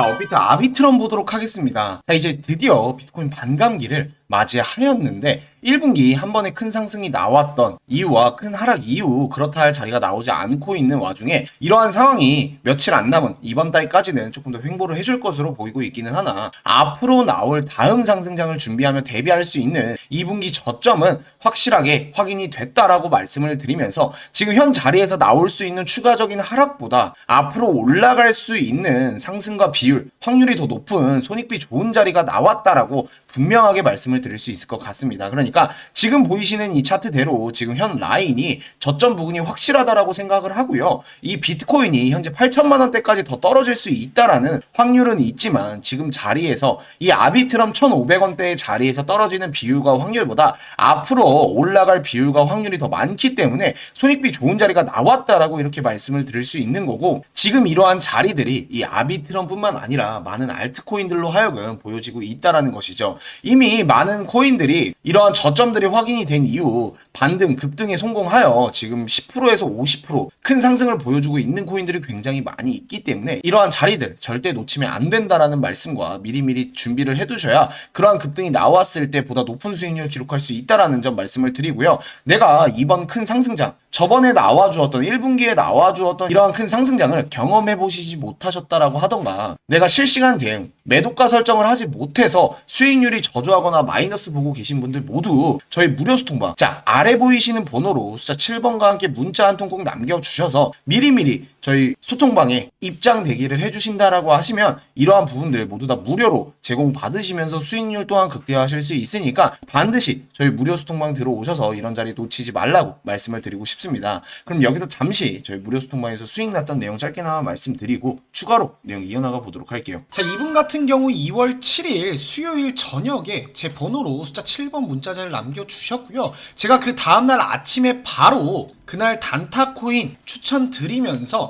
자, 업비트 아비트럼 보도록 하겠습니다. 자, 이제 드디어 비트코인 반감기를 맞이하였는데 1분기 한 번에 큰 상승이 나왔던 이유와 큰 하락 이후 그렇다 할 자리가 나오지 않고 있는 와중에 이러한 상황이 며칠 안 남은 이번 달까지는 조금 더 횡보를 해줄 것으로 보이고 있기는 하나 앞으로 나올 다음 상승장을 준비하며 대비할 수 있는 2분기 저점은 확실하게 확인이 됐다라고 말씀을 드리면서 지금 현 자리에서 나올 수 있는 추가적인 하락보다 앞으로 올라갈 수 있는 상승과 비율 확률이 더 높은 손익비 좋은 자리가 나왔다라고 분명하게 말씀을 드릴 수 있을 것 같습니다. 그러니까 지금 보이시는 이 차트대로 지금 현 라인이 저점 부근이 확실하다라고 생각을 하고요. 이 비트코인이 현재 8천만 원대까지 더 떨어질 수 있다라는 확률은 있지만 지금 자리에서 이 아비트럼 1,500원대의 자리에서 떨어지는 비율과 확률보다 앞으로 올라갈 비율과 확률이 더 많기 때문에 손익비 좋은 자리가 나왔다라고 이렇게 말씀을 드릴 수 있는 거고 지금 이러한 자리들이 이 아비트럼뿐만 아니라 많은 알트코인들로 하여금 보여지고 있다라는 것이죠. 이미 많은 코인들이 이러한 저점들이 확인이 된 이후 반등, 급등에 성공하여 지금 10%에서 50%큰 상승을 보여주고 있는 코인들이 굉장히 많이 있기 때문에 이러한 자리들 절대 놓치면 안 된다라는 말씀과 미리미리 준비를 해두셔야 그러한 급등이 나왔을 때 보다 높은 수익률을 기록할 수 있다라는 점 말씀을 드리고요. 내가 이번 큰 상승장 저번에 나와주었던 1분기에 나와주었던 이러한 큰 상승장을 경험해 보시지 못하셨다라고 하던가 내가 실시간 대응 매도가 설정을 하지 못해서 수익률이 저조하거나 마이너스 보고 계신 분들 모두 저희 무료 소통방 자 아래 보이시는 번호로 숫자 7번과 함께 문자 한 통 꼭 남겨주셔서 미리미리 저희 소통방에 입장 대기를 해주신다라고 하시면 이러한 부분들 모두 다 무료로 제공 받으시면서 수익률 또한 극대화하실 수 있으니까 반드시 저희 무료 소통방 들어오셔서 이런 자리 놓치지 말라고 말씀을 드리고 싶습니다. 그럼 여기서 잠시 저희 무료 소통방에서 수익 났던 내용 짧게나마 말씀드리고 추가로 내용 이어나가 보도록 할게요. 자, 이분 같은 경우 2월 7일 수요일 저녁에 제 번호로 숫자 7번 문자자를 남겨주셨고요. 제가 그 다음날 아침에 바로 그날 단타 코인 추천드리면서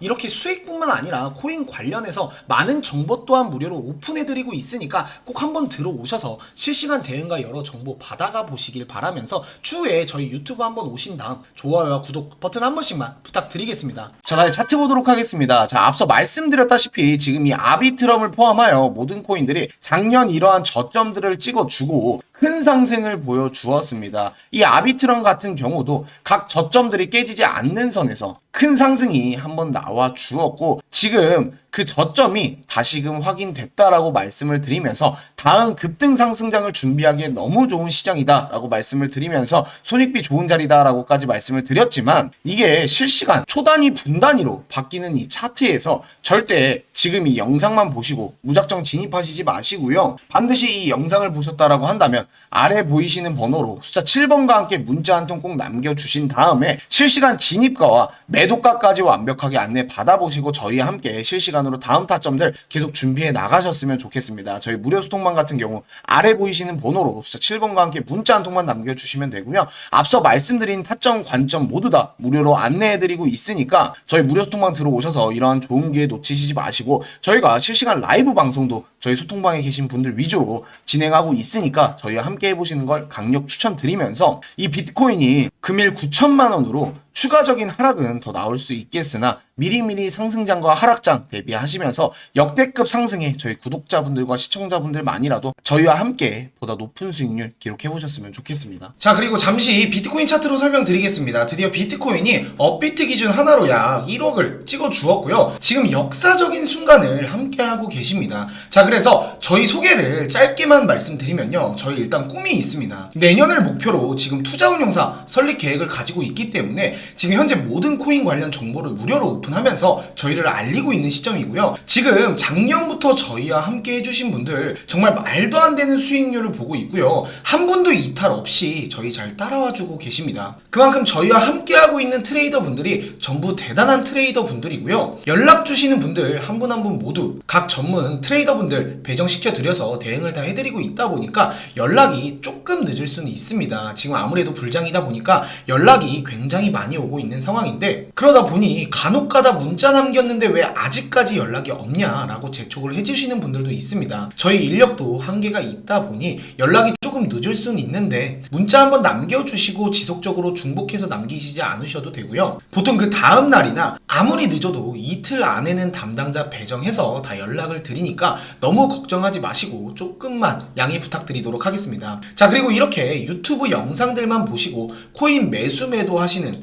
이렇게 수익뿐만 아니라 코인 관련해서 많은 정보 또한 무료로 오픈해드리고 있으니까 꼭 한번 들어오셔서 실시간 대응과 여러 정보 받아가 보시길 바라면서 추후에 저희 유튜브 한번 오신 다음 좋아요와 구독 버튼 한 번씩만 부탁드리겠습니다. 자, 다시 차트 보도록 하겠습니다. 자, 앞서 말씀드렸다시피 지금 이 아비트럼을 포함하여 모든 코인들이 작년 이러한 저점들을 찍어주고 큰 상승을 보여주었습니다. 이 아비트럼 같은 경우도 각 저점들이 깨지지 않는 선에서 큰 상승이 한번 나와 주었고 지금 그 저점이 다시금 확인됐다라고 말씀을 드리면서 다음 급등 상승장을 준비하기에 너무 좋은 시장이다라고 말씀을 드리면서 손익비 좋은 자리다라고까지 말씀을 드렸지만 이게 실시간 초단위 분단위로 바뀌는 이 차트에서 절대 지금 이 영상만 보시고 무작정 진입하시지 마시고요. 반드시 이 영상을 보셨다라고 한다면 아래 보이시는 번호로 숫자 7번과 함께 문자 한 통 꼭 남겨주신 다음에 실시간 진입가와 매도가까지 완벽하게 안내 받아보시고 저희와 함께 실시간 으로 다음 타점들 계속 준비해 나가셨으면 좋겠습니다. 저희 무료 소통방 같은 경우 아래 보이시는 번호로 숫자 7번과 함께 문자 한 통만 남겨주시면 되고요. 앞서 말씀드린 타점, 관점 모두 다 무료로 안내해드리고 있으니까 저희 무료 소통방 들어오셔서 이러한 좋은 기회 놓치시지 마시고 저희가 실시간 라이브 방송도 저희 소통방에 계신 분들 위주로 진행하고 있으니까 저희와 함께 해보시는 걸 강력 추천드리면서 이 비트코인이 금일 9천만 원으로 추가적인 하락은 더 나올 수 있겠으나 미리미리 상승장과 하락장 대비하시면서 역대급 상승에 저희 구독자분들과 시청자분들만이라도 저희와 함께 보다 높은 수익률 기록해 보셨으면 좋겠습니다. 자 그리고 잠시 비트코인 차트로 설명드리겠습니다. 드디어 비트코인이 업비트 기준 하나로 약 1억을 찍어 주었고요. 지금 역사적인 순간을 함께하고 계십니다. 자 그래서 저희 소개를 짧게만 말씀드리면요. 저희 일단 꿈이 있습니다. 내년을 목표로 지금 투자운용사 설립 계획을 가지고 있기 때문에 지금 현재 모든 코인 관련 정보를 무료로 오픈하면서 저희를 알리고 있는 시점이고요. 지금 작년부터 저희와 함께 해주신 분들 정말 말도 안 되는 수익률을 보고 있고요. 한 분도 이탈 없이 저희 잘 따라와주고 계십니다. 그만큼 저희와 함께하고 있는 트레이더 분들이 전부 대단한 트레이더 분들이고요. 연락 주시는 분들 한 분 한 분 모두 각 전문 트레이더 분들 배정시켜 드려서 대응을 다 해드리고 있다 보니까 연락이 조금 늦을 수는 있습니다. 지금 아무래도 불장이다 보니까 연락이 굉장히 많이 오고 있는 상황인데 그러다 보니 간혹 가다 문자 남겼는데 왜 아직까지 연락이 없냐라고 재촉을 해주시는 분들도 있습니다. 저희 인력도 한계가 있다 보니 연락이 조금 늦을 수는 있는데 문자 한번 남겨주시고 지속적으로 중복해서 남기시지 않으셔도 되고요. 보통 그 다음 날이나 아무리 늦어도 이틀 안에는 담당자 배정해서 다 연락을 드리니까 너무 걱정하지 마시고 조금만 양해 부탁드리도록 하겠습니다. 자 그리고 이렇게 유튜브 영상들만 보시고 코인 매수 매도 하시는